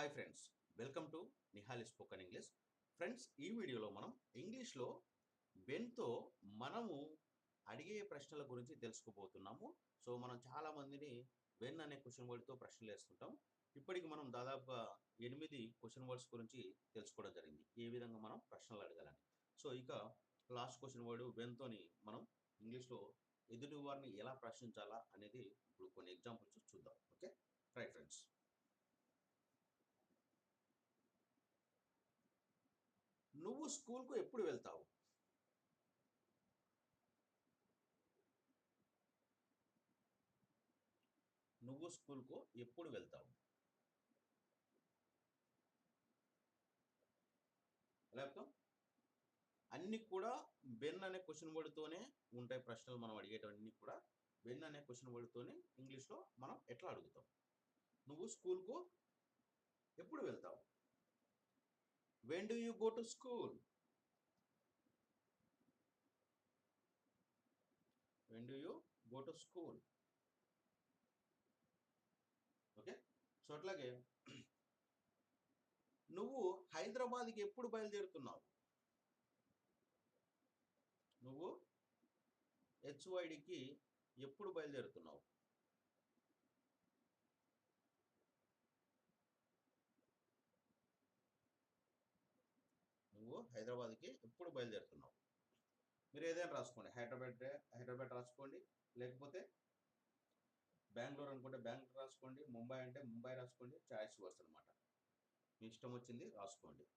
Hi friends welcome to Nihali spoken English friends ఈ వీడియోలో మనం ఇంగ్లీష్లో వెన్తో మనము అడిగే ప్రశ్నల గురించి తెలుసుకోబోతున్నాము. సో మనం చాలామందిని వెన్ అనే క్వశ్చన్ వర్డ్తో ప్రశ్నలు వేస్తుంటాం. ఇప్పటికి మనం దాదాపుగా ఎనిమిది క్వశ్చన్ వర్డ్స్ గురించి తెలుసుకోవడం జరిగింది. ఏ విధంగా మనం ప్రశ్నలు అడగాలని. సో ఇక లాస్ట్ క్వశ్చన్ వర్డ్ వెన్తోని మనం ఇంగ్లీష్లో ఎదుటి వారిని ఎలా ప్రశ్నించాలా అనేది ఇప్పుడు కొన్ని ఎగ్జాంపుల్స్ చూద్దాం. ఓకే రైట్ ఫ్రెండ్స్ నువ్వు స్కూల్కు ఎప్పుడు వెళ్తావు? నువ్వు స్కూల్కు ఎప్పుడు వెళ్తావు? ఎలా చెప్తాం అన్ని కూడా బెన్ అనే క్వశ్చన్ వర్డ్తోనే ఉంటాయి ప్రశ్నలు మనం అడిగేటవన్నీ కూడా. బెన్ అనే క్వశ్చన్ వర్డ్తోనే ఇంగ్లీష్లో మనం ఎట్లా అడుగుతాం? నువ్వు స్కూల్కు ఎప్పుడు వెళ్తావు? When do you go to school when do you go to school okay so అట్లాగే నువ్వు హైదరాబాద్కి ఎప్పుడు బయలుదేరుతున్నావు? నువ్వు హెచ్వైడికి ఎప్పుడు బయలుదేరుతున్నావు నువ్వు హైదరాబాద్కి ఎప్పుడు బయలుదేరుతున్నావు? మీరు ఏదైనా రాసుకోండి. హైదరాబాద్ హైదరాబాద్ రాసుకోండి. లేకపోతే బెంగళూరు అనుకుంటే బెంగళూరు రాసుకోండి. ముంబై అంటే ముంబై రాసుకోండి. చాయిస్ వర్స్ అనమాట మీ ఇష్టం వచ్చింది రాసుకోండి.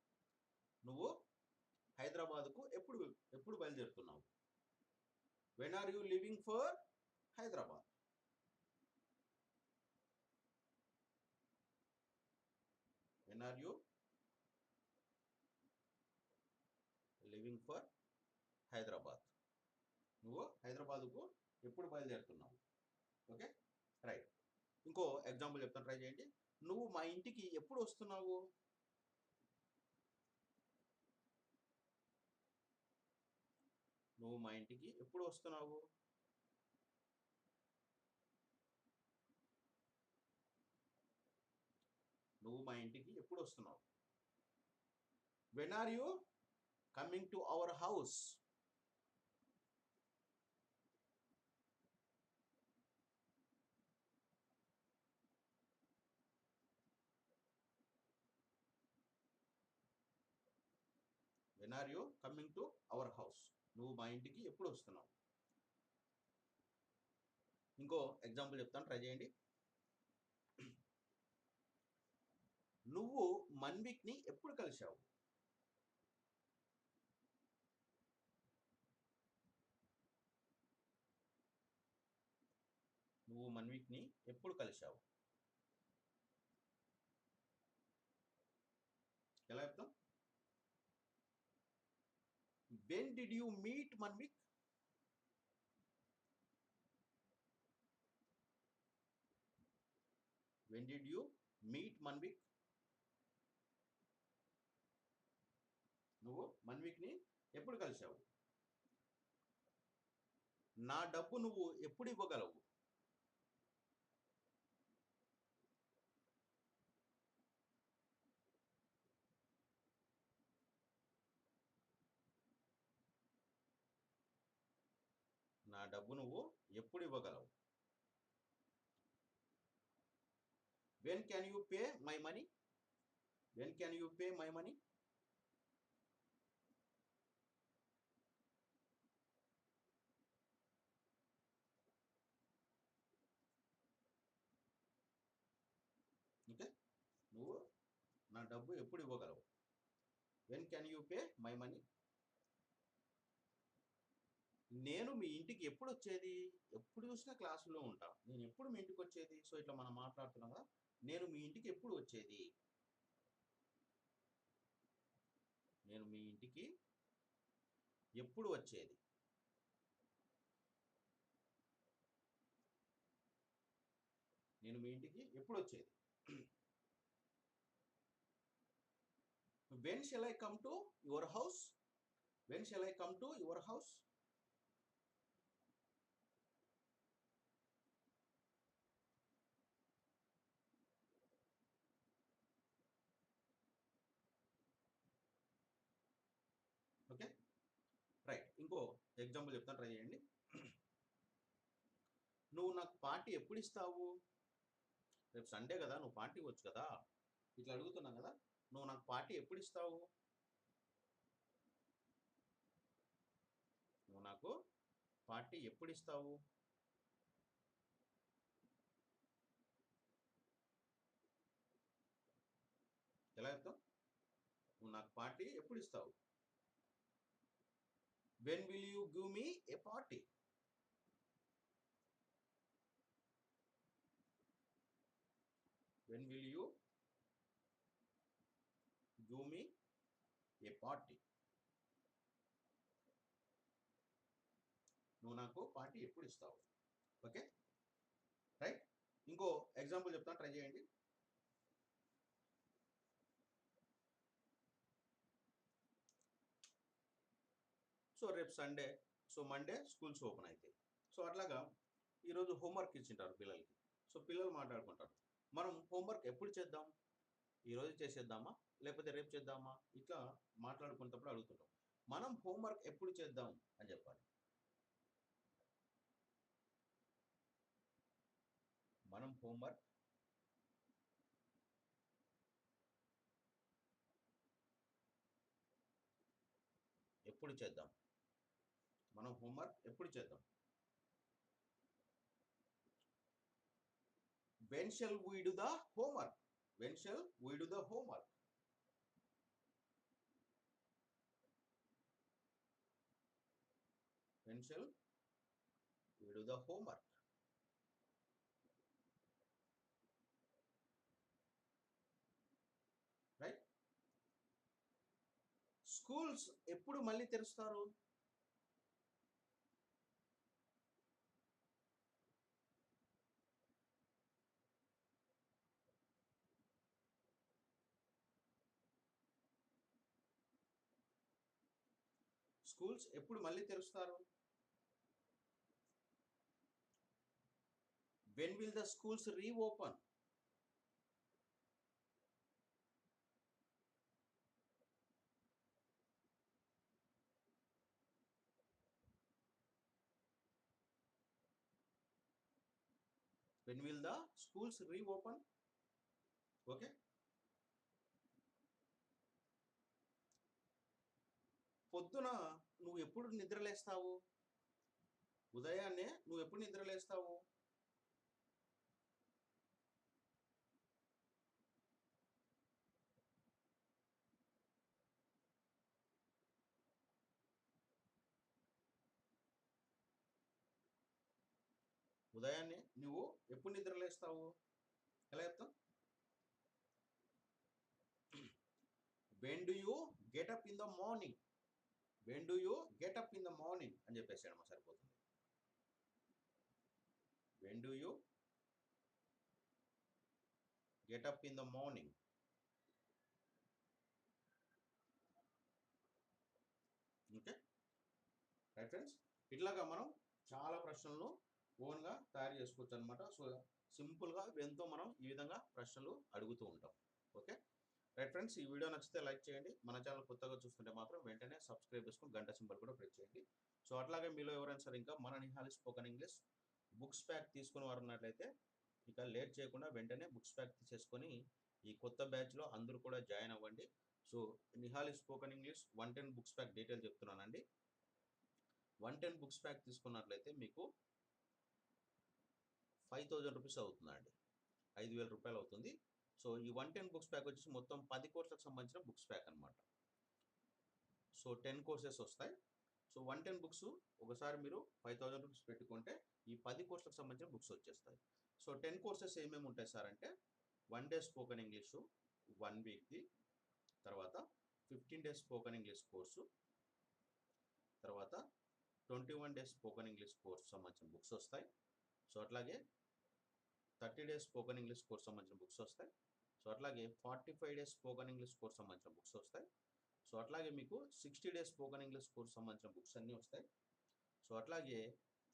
నువ్వు హైదరాబాద్కు ఎప్పుడు ఎప్పుడు బయలుదేరుతున్నావు? When are you living for Hyderabad? When are you living for Hyderabad. నువ్వు హైదరాబాద్కు ఎప్పుడు బయలుదేరుతున్నావు? ఓకే? రైట్. ఇంకో ఎగ్జాంపుల్ చెప్తాను ట్రై చేయండి. నువ్వు మా ఇంటికి ఎప్పుడు వస్తున్నావు? నువ్వు మా ఇంటికి ఎప్పుడు వస్తున్నావు? నువ్వు మా ఇంటికి ఎప్పుడు వస్తున్నావు? When are you coming to our house when are you coming to our house నువ్వు మా ఇంటికి ఎప్పుడు వస్తున్నావు? ఇంకో ఎగ్జాంపుల్ చెప్తాను ట్రై చేయండి. నువ్వు మన్విక్ని ఎప్పుడు కలిశావు? నువ్వు మన్విక్ని ఎప్పుడు కలిశావు? ఎలా చెప్తాం? When did you meet Manvik? When did you meet Manvik? నువ్వు మన్విక్ని ఎప్పుడు కలిశావు? నా డబ్బు నువ్వు ఎప్పుడు ఇవ్వగలవు? నా డబ్బు నువ్వు ఎప్పుడు ఇవ్వగలవు? When can you pay my money when can you pay my money okay నువ్వు నా డబ్బు ఎప్పుడు ఇవ్వగలవు? When can you pay my money నేను మీ ఇంటికి ఎప్పుడు వచ్చేది ఎప్పుడు చూసినా క్లాసులో ఉంటా. నేను ఎప్పుడు మీ ఇంటికి వచ్చేది సో ఇట్లా మనం మాట్లాడుతున్నాం కదా నేను మీ ఇంటికి ఎప్పుడు వచ్చేది? నేను మీ ఇంటికి ఎప్పుడు వచ్చేది? నేను మీ ఇంటికి ఎప్పుడు వచ్చేది when shall I come to your house when shall I come to your house example చెప్తాను ట్రై చేయండి. నువ్వు నాకు పార్టీ ఎప్పుడు ఇస్తావు? రేపు సండే కదా నువ్వు పార్టీ ఇవ్వచ్చు కదా? ఇట్లా అడుగుతున్నా కదా నువ్వు నాకు పార్టీ ఎప్పుడు ఇస్తావు? నువ్వు నాకు పార్టీ ఎప్పుడు ఇస్తావు? ఎలా చెప్తావు నువ్వు నాకు పార్టీ ఎప్పుడు ఇస్తావు? When will you give me a party when will you give me a party నువ్వు నాకు పార్టీ ఎప్పుడు ఇస్తావు? ఓకే రైట్ ఇంకో ఎగ్జాంపుల్ చెప్తాను ట్రై చేయండి. సో రేపు Sunday so Monday schools open అవుతాయి సో అట్లాగా ఈరోజు హోంవర్క్ ఇచ్చింటారు పిల్లలకి. సో పిల్లలు మాట్లాడుకుంటారు. మనం హోంవర్క్ ఎప్పుడు చేద్దాం? ఈరోజు చేసేద్దామా? లేకపోతే రేపు చేద్దామా? ఇట్లా మాట్లాడుకునేటప్పుడు అడుగుతుంటాం. మనం హోంవర్క్ ఎప్పుడు చేద్దాం అని చెప్పాలి. మనం హోంవర్క్ ఎప్పుడు చేద్దాం? మనం హోంవర్క్ ఎప్పుడు చేద్దాం? When shall we do the homework when shall we do the homework when shall we do the homework right schools ఎప్పుడు మళ్ళీ తెరుస్తారు? స్కూల్స్ ఎప్పుడు మళ్ళీ తెరుస్తారు? When will the schools reopen when will the schools reopen? Okay. పొద్దున నువ్వు ఎప్పుడు నిద్రలేస్తావు? ఉదయాన్నే నువ్వు ఎప్పుడు నిద్రలేస్తావు? ఉదయాన్నే నువ్వు ఎప్పుడు నిద్రలేస్తావు? ఎలా చెప్తాం when do you get up in the morning when do you get up in the morning అని చెప్పేసి అమ్మ సరిపోతుంది. When do you get up in the morning okay right friends ఇట్లాగా మనం చాలా ప్రశ్నలను ఓన్గా తయారు చేసుకోవచ్చు అనమాట సో సింపుల్గా వెన్తో మనం ఈ విధంగా ప్రశ్నలు అడుగుతూ ఉంటాం. ఓకే? రైట్ ఫ్రెండ్స్ ఈ వీడియో నచ్చితే లైక్ చేయండి. మన ఛానల్ కొత్తగా చూస్తుంటే మాత్రం వెంటనే సబ్స్క్రైబ్ చేసుకుని గంట సింబల్ కూడా ప్రెస్ చేయండి. సో అట్లాగే మీలో ఎవరైనా సరే ఇంకా మన Nihali spoken English books pack తీసుకుని వారు ఉన్నట్లయితే ఇక లేట్ చేయకుండా వెంటనే బుక్స్ ప్యాక్ తీసేసుకొని ఈ కొత్త బ్యాచ్లో అందరూ కూడా జాయిన్ అవ్వండి. So Nihali spoken English one ten books pack detail చెప్తున్నానండి. వన్ టెన్ బుక్స్ ప్యాక్ తీసుకున్నట్లయితే మీకు ఫైవ్ థౌజండ్ రూపీస్ అవుతుందండి. ఐదు వేల రూపాయలు అవుతుంది. సో ఈ వన్ టెన్ బుక్స్ ప్యాక్ వచ్చేసి మొత్తం పది కోర్సులకు సంబంధించిన బుక్స్ ప్యాక్ అనమాట సో టెన్ కోర్సెస్ వస్తాయి. సో వన్ టెన్ బుక్స్ ఒకసారి మీరు ఫైవ్ థౌజండ్ రూపీస్ పెట్టుకుంటే ఈ పది కోర్సులకు సంబంధించిన బుక్స్ వచ్చేస్తాయి. సో టెన్ కోర్సెస్ ఏమేమి ఉంటాయి సార్ అంటే one day spoken English one వీక్ది తర్వాత fifteen days spoken English course తర్వాత twenty one days spoken English course సంబంధించిన బుక్స్ వస్తాయి. సో అట్లాగే thirty days spoken English course సంబంధించిన బుక్స్ వస్తాయి. సో అట్లాగే forty five days spoken English course సంబంధించిన books వస్తాయి. సో అట్లాగే మీకు sixty days spoken English course సంబంధించిన బుక్స్ అన్నీ వస్తాయి. సో అట్లాగే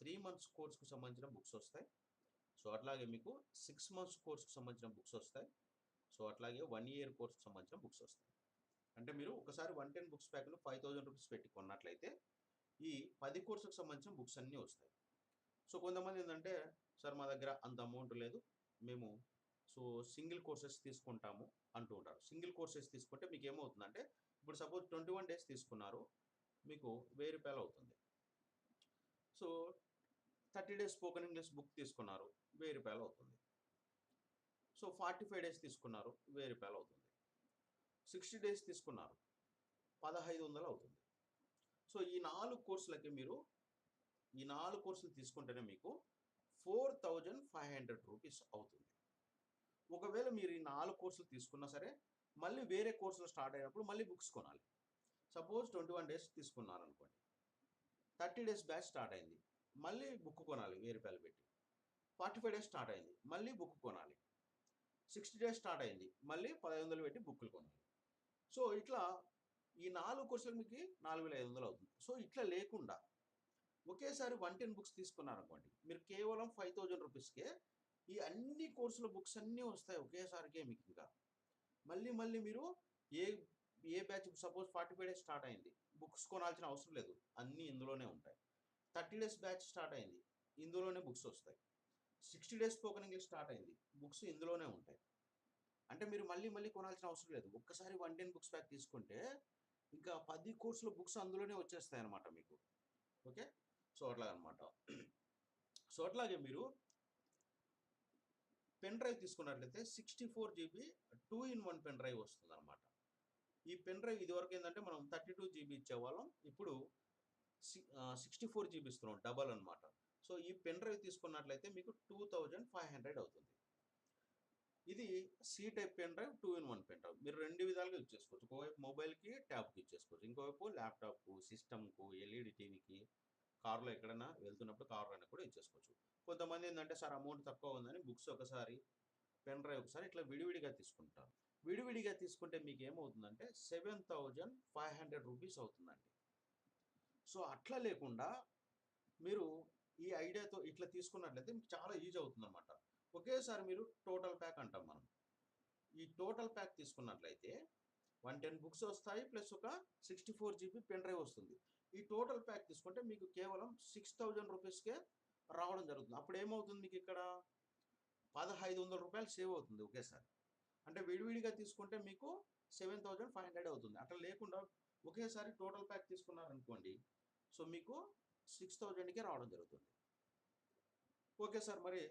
త్రీ మంత్స్ కోర్స్కు సంబంధించిన బుక్స్ వస్తాయి. సో అట్లాగే మీకు సిక్స్ మంత్స్ కోర్స్కి సంబంధించిన బుక్స్ వస్తాయి. సో అట్లాగే వన్ ఇయర్ కోర్స్కి సంబంధించిన బుక్స్ వస్తాయి. అంటే మీరు ఒకసారి వన్ టెన్ బుక్స్ ప్యాక్లు ఫైవ్ థౌజండ్ రూపీస్ పెట్టి కొన్నట్లయితే ఈ పది కోర్సుకు సంబంధించిన బుక్స్ అన్నీ వస్తాయి. సో కొంతమంది ఏంటంటే సార్ మా దగ్గర అంత అమౌంట్ లేదు. మేము సో సింగిల్ కోర్సెస్ తీసుకుంటాము అంటూ ఉంటారు. సింగిల్ కోర్సెస్ తీసుకుంటే మీకు ఏమవుతుందంటే ఇప్పుడు సపోజ్ ట్వంటీ వన్ డేస్ తీసుకున్నారు మీకు వెయ్యి రూపాయలు అవుతుంది. So thirty days spoken English book తీసుకున్నారు వెయ్యి రూపాయలు అవుతుంది. సో ఫార్టీ ఫైవ్ డేస్ తీసుకున్నారు వెయ్యి రూపాయలు అవుతుంది. సిక్స్టీ డేస్ తీసుకున్నారు పదహైదు వందలు అవుతుంది. సో ఈ నాలుగు కోర్సులకి మీరు ఈ నాలుగు కోర్సులు తీసుకుంటేనే మీకు four thousand five hundred rupees అవుతుంది. ఒకవేళ మీరు ఈ నాలుగు కోర్సులు తీసుకున్నా సరే మళ్ళీ వేరే కోర్సులు స్టార్ట్ అయినప్పుడు మళ్ళీ బుక్స్ కొనాలి. సపోజ్ ట్వంటీ వన్ డేస్ తీసుకున్నారు అనుకోండి థర్టీ డేస్ బ్యాచ్ స్టార్ట్ అయింది. మళ్ళీ బుక్ కొనాలి వెయ్యి రూపాయలు పెట్టి. ఫార్టీ ఫైవ్ డేస్ స్టార్ట్ అయింది. మళ్ళీ బుక్ కొనాలి. సిక్స్టీ డేస్ స్టార్ట్ అయింది. మళ్ళీ పదహైదు వందలు పెట్టి బుక్కులు కొనాలి. సో ఇట్లా ఈ నాలుగు కోర్సులకు మీకు నాలుగు వేల ఐదు వందలు అవుతుంది. సో ఇట్లా లేకుండా ఒకేసారి వన్ టెన్ బుక్స్ తీసుకున్నారనుకోండి మీరు కేవలం ఫైవ్ థౌజండ్ రూపీస్కే ఈ అన్ని కోర్సుల బుక్స్ అన్నీ వస్తాయి ఒకేసారికే మీకు ఇంకా. మళ్ళీ మళ్ళీ మీరు ఏ ఏ batch suppose forty five days start అయింది బుక్స్ కొనాల్సిన అవసరం లేదు అన్నీ ఇందులోనే ఉంటాయి. థర్టీ డేస్ బ్యాచ్ స్టార్ట్ అయింది ఇందులోనే బుక్స్ వస్తాయి. Sixty days spoken English start అయింది బుక్స్ ఇందులోనే ఉంటాయి. అంటే మీరు మళ్ళీ మళ్ళీ కొనాల్సిన అవసరం లేదు ఒక్కసారి వన్ టెన్ బుక్స్ ప్యాక్ తీసుకుంటే ఇంకా పది కోర్సుల బుక్స్ అందులోనే వచ్చేస్తాయి అనమాట మీకు. ఓకే? సో అట్లాగనమాట. సో అట్లాగే మీరు పెన్ డ్రైవ్ తీసుకున్నట్లయితే sixty four GB two in one pen drive వస్తుంది అనమాట ఈ పెన్ డ్రైవ్ ఇదివరకు ఏంటంటే మనం థర్టీ టూ జీబీ ఇచ్చేవాళ్ళం. ఇప్పుడు సిక్స్టీ ఫోర్ జీబీ ఇస్తున్నాం డబల్ అనమాట సో ఈ పెన్ డ్రైవ్ తీసుకున్నట్లయితే మీకు టూ థౌజండ్ ఫైవ్ హండ్రెడ్ అవుతుంది. ఇది C type pen drive two in one pen drive. మీరు రెండు విధాలుగా యూజ్ చేసుకోవచ్చు. ఒకవైపు మొబైల్కి ట్యాబ్కి యూజ్ చేసుకోవచ్చు. ఇంకోవైపు ల్యాప్టాప్కు సిస్టమ్కు ఎల్ఈడి టీవీకి కార్లో ఎక్కడైనా వెళ్తున్నప్పుడు కారులో అయినా కూడా యూజ్ చేసుకోవచ్చు. కొంతమంది ఏంటంటే సార్ అమౌంట్ తక్కువ ఉందని బుక్స్ ఒకసారి పెన్ డ్రైవ్ ఒకసారి ఇట్లా విడివిడిగా తీసుకుంటారు. విడివిడిగా తీసుకుంటే మీకు ఏమవుతుందంటే seven thousand five hundred rupees అవుతుందండి. సో అట్లా లేకుండా మీరు ఈ ఐడియాతో ఇట్లా తీసుకున్నట్లయితే మీకు చాలా ఈజీ అవుతుందన్నమాట. ఒకేసారి మీరు టోటల్ ప్యాక్ అంటాం మనం. ఈ టోటల్ ప్యాక్ తీసుకున్నట్లయితే వన్ టెన్ బుక్స్ వస్తాయి ప్లస్ ఒక sixty four GB pen drive వస్తుంది. ఈ టోటల్ ప్యాక్ తీసుకుంటే మీకు కేవలం సిక్స్ థౌజండ్ రూపీస్కే రావడం జరుగుతుంది. అప్పుడు ఏమవుతుంది మీకు ఇక్కడ పదహైదు వందల రూపాయలు సేవ్ అవుతుంది ఒకేసారి. అంటే విడివిడిగా తీసుకుంటే మీకు సెవెన్ థౌజండ్ ఫైవ్ హండ్రెడ్ అవుతుంది. అట్లా లేకుండా ఒకేసారి టోటల్ ప్యాక్ తీసుకున్నారనుకోండి సో మీకు సిక్స్ థౌజండ్కే రావడం జరుగుతుంది. ఓకే సార్ మరి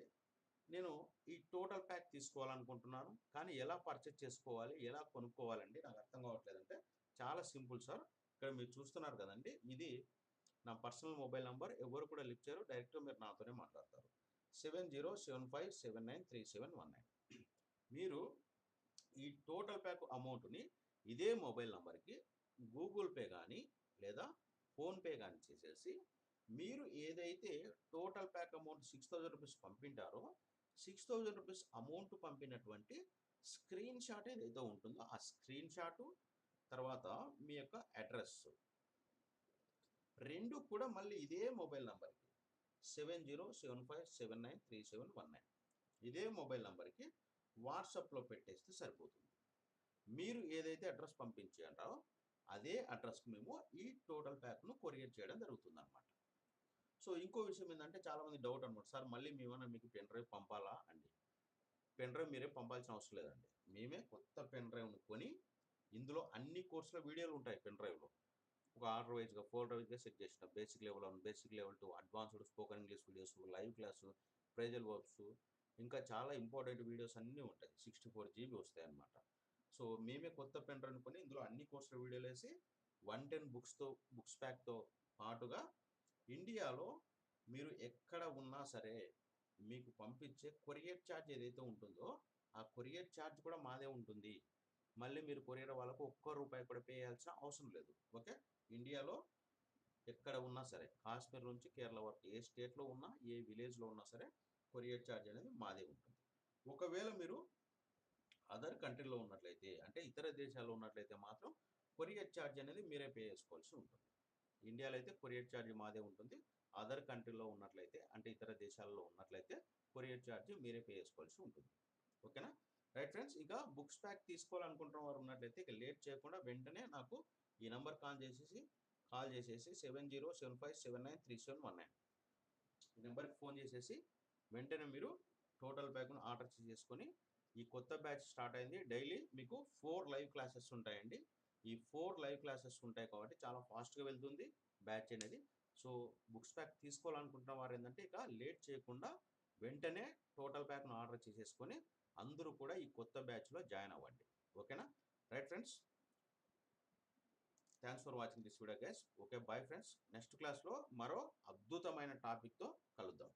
నేను ఈ టోటల్ ప్యాక్ తీసుకోవాలనుకుంటున్నాను. కానీ ఎలా పర్చేజ్ చేసుకోవాలి? ఎలా కొనుక్కోవాలండి? నాకు అర్థం కావట్లేదంటే చాలా సింపుల్ సార్. ఇక్కడ మీరు చూస్తున్నారు కదండి. ఇది నా పర్సనల్ మొబైల్ నంబర్ ఎవరు కూడా లిఫ్ట్ చేయరు. డైరెక్ట్గా మీరు నాతోనే మాట్లాడతారు. Seven zero seven five seven nine three seven one nine. మీరు ఈ టోటల్ ప్యాక్ అమౌంట్ని ఇదే మొబైల్ నంబర్కి గూగుల్ పే కానీ లేదా ఫోన్పే కానీ చేసేసి మీరు ఏదైతే total pack amount six thousand rupees పంపింటారో six thousand rupees amount పంపినటువంటి స్క్రీన్ షాట్ ఏదైతే ఉంటుందో ఆ స్క్రీన్ షాటు తర్వాత మీ యొక్క అడ్రస్ రెండు కూడా మళ్ళీ ఇదే మొబైల్ నంబర్కి seven zero seven five seven nine three seven one nine ఇదే మొబైల్ నంబర్కి వాట్సాప్లో పెట్టేస్తే సరిపోతుంది. మీరు ఏదైతే అడ్రస్ పంపించారో అదే అడ్రస్కి మేము ఈ టోటల్ ప్యాక్ను కొరియర్ చేయడం జరుగుతుంది అనమాట సో ఇంకో విషయం ఏంటంటే చాలామంది డౌట్ అనమాట. సార్ మళ్ళీ మేమన్నా మీకు పెన్ డ్రైవ్ పంపాలా? అండి. పెన్ డ్రైవ్ మీరే పంపాల్సిన అవసరం లేదండి. మేమే కొత్త పెన్ డ్రైవ్ను కొని ఇందులో అన్ని కోర్సుల వీడియోలు ఉంటాయి పెన్ డ్రైవ్లో ఒక ఆర్డర్ వైజ్గా ఫోల్డర్ వైజ్గా సెట్ చేసిన. Basic level one basic level two advanced spoken English videos live class ప్రైజల్ works ఇంకా చాలా ఇంపార్టెంట్ వీడియోస్ అన్నీ ఉంటాయి. సిక్స్టీ ఫోర్ జీబీ వస్తాయి అన్నమాట సో మేమే కొత్త పెన్ అనుకుని ఇందులో అన్ని కోర్సుల వీడియోలు వేసి వన్ టెన్ బుక్స్తో బుక్స్ ప్యాక్తో పాటుగా ఇండియాలో మీరు ఎక్కడ ఉన్నా సరే మీకు పంపించే కొరియర్ ఛార్జ్ ఏదైతే ఉంటుందో ఆ కొరియర్ ఛార్జ్ కూడా మాదే ఉంటుంది. మళ్ళీ మీరు కొరియర్ వాళ్ళకు ఒక్క రూపాయి కూడా పే చేయాల్సిన అవసరం లేదు. ఓకే? ఇండియాలో ఎక్కడ ఉన్నా సరే కాశ్మీర్ నుంచి కేరళ వరకు ఏ స్టేట్లో ఉన్నా ఏ విలేజ్లో ఉన్నా సరే కొరియర్ ఛార్జ్ అనేది మాదే ఉంటుంది. ఒకవేళ మీరు అదర్ కంట్రీలో ఉన్నట్లయితే అంటే ఇతర దేశాల్లో ఉన్నట్లయితే మాత్రం కొరియర్ ఛార్జ్ అనేది మీరే పే చేసుకోవాల్సి ఉంటుంది. ఇండియాలో అయితే కొరియర్ ఛార్జ్ మాదే ఉంటుంది. అదర్ కంట్రీలో ఉన్నట్లయితే అంటే ఇతర దేశాల్లో ఉన్నట్లయితే కొరియర్ ఛార్జ్ మీరే పే చేసుకోవాల్సి ఉంటుంది. ఓకేనా? రైట్ ఫ్రెండ్స్ ఇక బుక్స్ ప్యాక్ తీసుకోవాలనుకుంటున్న వారు ఉన్నట్లయితే ఇక లేట్ చేయకుండా వెంటనే నాకు ఈ నెంబర్ కాల్ చేసేసి కాల్ చేసేసి seven zero seven five seven nine three seven one nine. ఈ నెంబర్కి ఫోన్ చేసేసి వెంటనే మీరు టోటల్ బ్యాగ్ను ఆర్డర్ చేసుకొని ఈ కొత్త బ్యాచ్ స్టార్ట్ అయింది. డైలీ మీకు ఫోర్ లైవ్ క్లాసెస్ ఉంటాయండి. ఈ ఫోర్ లైవ్ క్లాసెస్ ఉంటాయి కాబట్టి చాలా ఫాస్ట్గా వెళ్తుంది బ్యాచ్ అనేది. సో బుక్స్ ప్యాక్ తీసుకోవాలనుకుంటున్న వారు ఏంటంటే ఇక లేట్ చేయకుండా వెంటనే టోటల్ ప్యాక్ను ఆర్డర్ చేసేసుకొని అందరూ కూడా ఈ కొత్త బ్యాచ్లో జాయిన్ అవ్వండి. ఓకేనా? Right friends thanks for watching this video guys okay bye friends next క్లాస్లో మరో అద్భుతమైన టాపిక్తో కలుద్దాం.